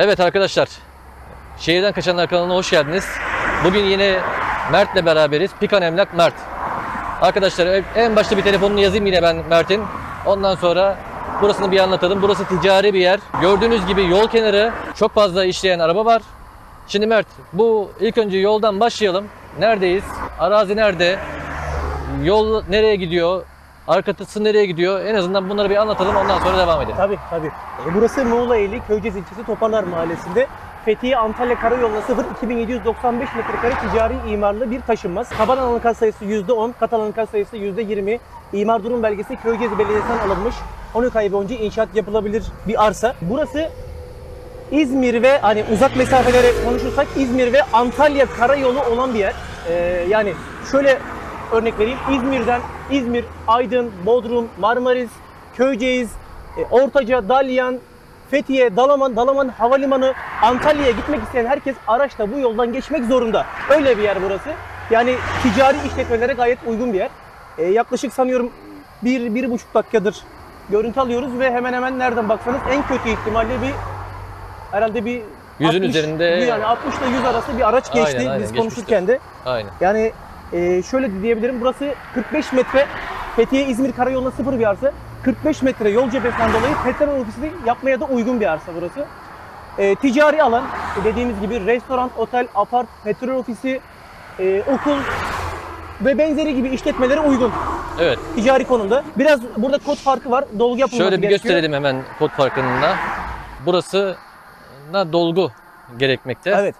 Evet arkadaşlar, Şehirden Kaçanlar kanalına hoş geldiniz. Bugün yine Mert'le beraberiz. Pikan Emlak Mert. Arkadaşlar en başta bir telefonunu yazayım yine ben Mert'in. Ondan sonra burasını bir anlatalım. Burası ticari bir yer. Gördüğünüz gibi yol kenarı çok fazla işleyen araba var. Şimdi Mert, bu ilk önce yoldan başlayalım. Neredeyiz? Arazi nerede? Yol nereye gidiyor? Arkası nereye gidiyor? En azından bunları bir anlatalım ondan sonra devam edelim. Tabii tabii. E, burası Muğla ili Köyceğiz ilçesi Toparlar Mahallesi'nde. Fethiye Antalya Karayolu'na 0 2795 metrekare ticari imarlı bir taşınmaz. Taban alanı sayısı %10, kat alanı sayısı %20. İmar durum belgesi Köyceğiz Belediyesi'nden alınmış. 12 ay boyunca inşaat yapılabilir bir arsa. Burası İzmir ve hani uzak mesafelere konuşursak İzmir ve Antalya karayolu olan bir yer. Ee, yani şöyle örnek vereyim. İzmir'den İzmir, Aydın, Bodrum, Marmaris, Köyceğiz, e, Ortaca, Dalyan, Fethiye, Dalaman, Dalaman Havalimanı, Antalya'ya gitmek isteyen herkes araçla bu yoldan geçmek zorunda. Öyle bir yer burası. Yani ticari işletmelere gayet uygun bir yer. Ee, yaklaşık sanıyorum bir, bir buçuk dakikadır görüntü alıyoruz ve hemen hemen nereden baksanız en kötü ihtimalle bir herhalde bir Yüzün üzerinde- yani 60 ile 100 arası bir araç Aynen, geçti aynen, biz geçmiştir. konuşurken de. Aynen. Yani e, şöyle diyebilirim burası 45 metre Fethiye İzmir Karayolu'na sıfır bir arsa. 45 metre yol cephesinden dolayı petrol ofisi yapmaya da uygun bir arsa burası. E, ticari alan e, dediğimiz gibi restoran, otel, apart, petrol ofisi, e, okul ve benzeri gibi işletmelere uygun Evet. ticari konumda. Biraz burada kod farkı var. Dolgu yapılması Şöyle bir gerekiyor. gösterelim hemen kod farkında. Burası da dolgu gerekmekte. Evet.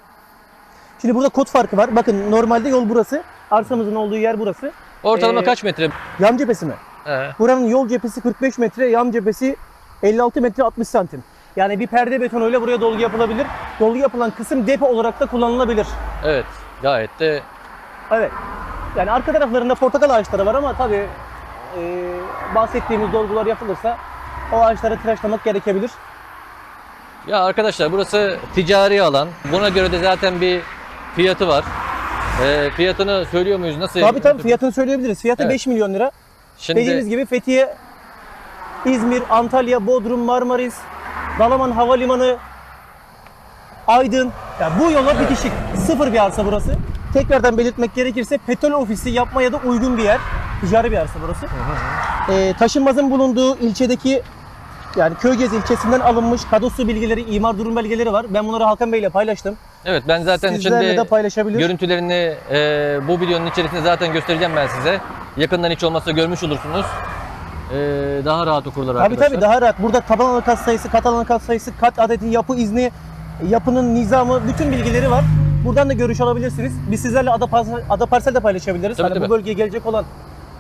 Şimdi burada kod farkı var. Bakın normalde yol burası. Arsamızın olduğu yer burası. Ortalama Ee, kaç metre? Yan cephesi mi? He. Buranın yol cephesi 45 metre, yan cephesi 56 metre 60 santim. Yani bir perde betonuyla buraya dolgu yapılabilir. Dolgu yapılan kısım depo olarak da kullanılabilir. Evet. Gayet de Evet. Yani arka taraflarında portakal ağaçları var ama tabii e, bahsettiğimiz dolgular yapılırsa o ağaçları tıraşlamak gerekebilir. ya arkadaşlar burası ticari alan. Buna göre de zaten bir fiyatı var. Ee, fiyatını söylüyor muyuz? Nasıl? Tabii tabii fiyatını söyleyebiliriz. Fiyatı Evet. 5 milyon lira. Şimdi Dediğimiz gibi Fethiye, İzmir, Antalya, Bodrum, Marmaris, Dalaman Havalimanı, Aydın. Ya bu yola bitişik. Sıfır bir arsa burası. Tekrardan belirtmek gerekirse petrol ofisi yapmaya da uygun bir yer. Ticari bir arsa burası. Ee, taşınmazın bulunduğu ilçedeki yani Köyceğiz ilçesinden alınmış kadastro bilgileri, imar durum belgeleri var. Ben bunları Hakan Bey ile paylaştım. Evet ben zaten Sizlerle şimdi de paylaşabilir. görüntülerini e, bu videonun içerisinde zaten göstereceğim ben size. Yakından hiç olmazsa görmüş olursunuz. Ee, daha rahat okurlar Tabii arkadaşlar. tabii daha rahat. Burada taban kat sayısı, kat alanı kat sayısı, kat adeti, yapı izni, yapının nizamı, bütün bilgileri var. Buradan da görüş alabilirsiniz. Biz sizlerle ada, parsel, ada parsel de paylaşabiliriz. Tabii, hani tabii. bu bölgeye gelecek olan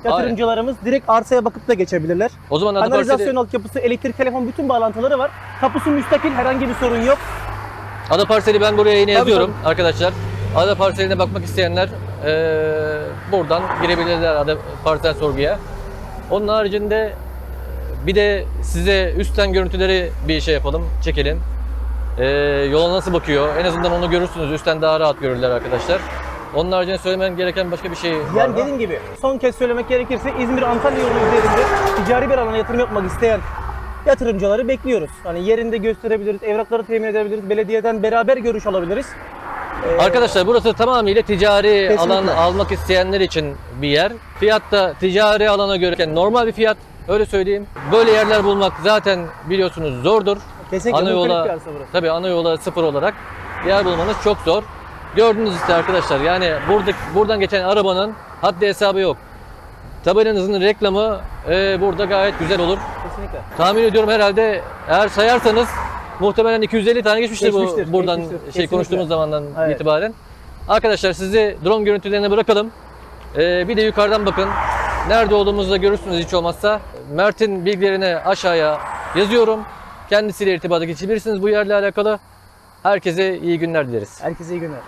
yatırımcılarımız direkt arsaya bakıp da geçebilirler. O zaman adı Kanalizasyon parseli, altyapısı, elektrik, telefon bütün bağlantıları var. Tapusu müstakil, herhangi bir sorun yok. Ada parseli ben buraya yine Tabii, yazıyorum arkadaşlar. Ada parseline bakmak isteyenler e, buradan girebilirler ada parsel sorguya. Onun haricinde bir de size üstten görüntüleri bir şey yapalım, çekelim. Ee, yola nasıl bakıyor? En azından onu görürsünüz. Üstten daha rahat görürler arkadaşlar. Onun haricinde söylemen gereken başka bir şey var Yani mı? dediğim gibi son kez söylemek gerekirse İzmir-Antalya yolu üzerinde ticari bir alana yatırım yapmak isteyen yatırımcıları bekliyoruz. Hani yerinde gösterebiliriz, evrakları temin edebiliriz, belediyeden beraber görüş alabiliriz. Ee, Arkadaşlar burası tamamıyla ticari Kesinlikle. alan almak isteyenler için bir yer. Fiyat da ticari alana göre yani normal bir fiyat. Öyle söyleyeyim. Böyle yerler bulmak zaten biliyorsunuz zordur. Kesinlikle ana yola, tabii ana yola sıfır olarak yer bulmanız çok zor. Gördünüz işte arkadaşlar yani burada, buradan geçen arabanın haddi hesabı yok. Tabelanızın reklamı e, burada gayet güzel olur. Kesinlikle. Tahmin ediyorum herhalde eğer sayarsanız muhtemelen 250 tane geçmiştir, Geçmiştir, bu buradan geçmiştir. şey Kesinlikle. konuştuğumuz zamandan Evet. itibaren. Arkadaşlar sizi drone görüntülerine bırakalım. Ee, bir de yukarıdan bakın. Nerede olduğumuzu da görürsünüz hiç olmazsa. Mert'in bilgilerini aşağıya yazıyorum. Kendisiyle irtibata geçebilirsiniz bu yerle alakalı. Herkese iyi günler dileriz. Herkese iyi günler.